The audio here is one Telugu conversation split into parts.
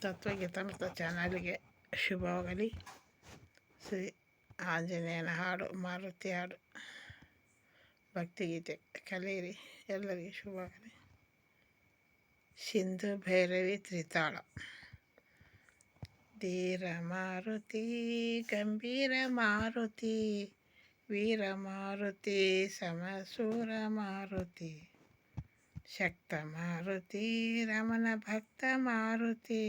ತತ್ವಗೀತಾಮೃತ ಚಾನಲ್ಗೆ ಶುಭವಾಗಲಿ. ಶ್ರೀ ಆಂಜನೇಯನ ಹಾಡು, ಮಾರುತಿ ಹಾಡು, ಭಕ್ತಿಗೀತೆ, ಕಲಿಯಿರಿ. ಎಲ್ಲರಿಗೆ ಶುಭವಾಗಲಿ. ಸಿಂಧು ಭೈರವಿ ತ್ರಿತಾಳ. ಧೀರ ಮಾರುತಿ, ಗಂಭೀರ ಮಾರುತಿ, ವೀರ ಮಾರುತಿ, ಸಮಸೂರ ಮಾರುತಿ. శక్త మారుతి రమణ భక్త మారుతి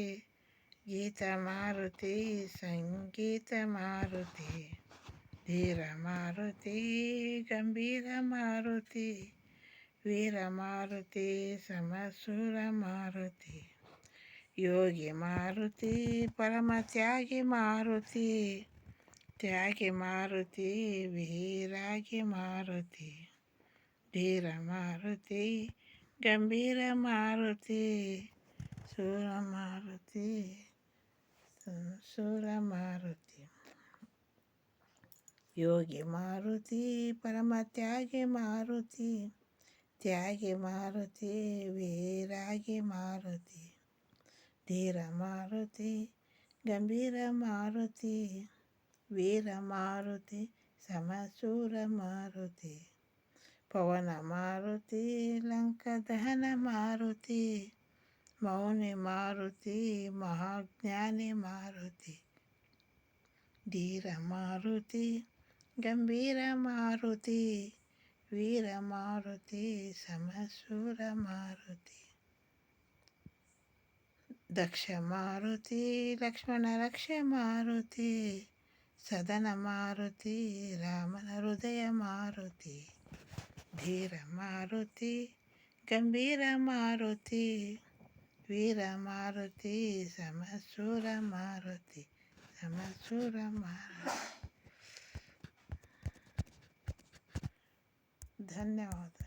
గీత మారుతి సంగీత మారుతి ధీర మారుతి గంభీర మారుతి వీర మారుతి సమసుర మారుతి యోగి మారుతి పరమ త్యాగి మారుతి త్యాగి మారుతి వీరాగి మారుతి ధీర మారుతి గంభీర మారుతి శూరమారుతి శూరమారుతి యోగి మారుతి పరమ త్యాగి మారుతి త్యాగి మారుతి వీరాగి మారుతి ధీర మారుతి గంభీర మారుతి వీర మారుతి సమశూర మారుతి పవన మారుతి లంక దహన మారుతి మౌని మారుతి మహాజ్ఞాని మారుతి ధీర మారుతి గంభీర మారుతి వీర మారుతి సమశూర మారుతి దక్ష మారుతి లక్ష్మణ రక్ష మారుతి సదన మారుతి రామన హృదయ మారుతి ಧೀರ ಮಾರುತಿ ಗಂಭೀರ ಮಾರುತಿ ವೀರ ಮಾರುತಿ ಸಮಸೂರ ಮಾರುತಿ ಸಮಸೂರ ಮಾರುತಿ. ಧನ್ಯವಾದ.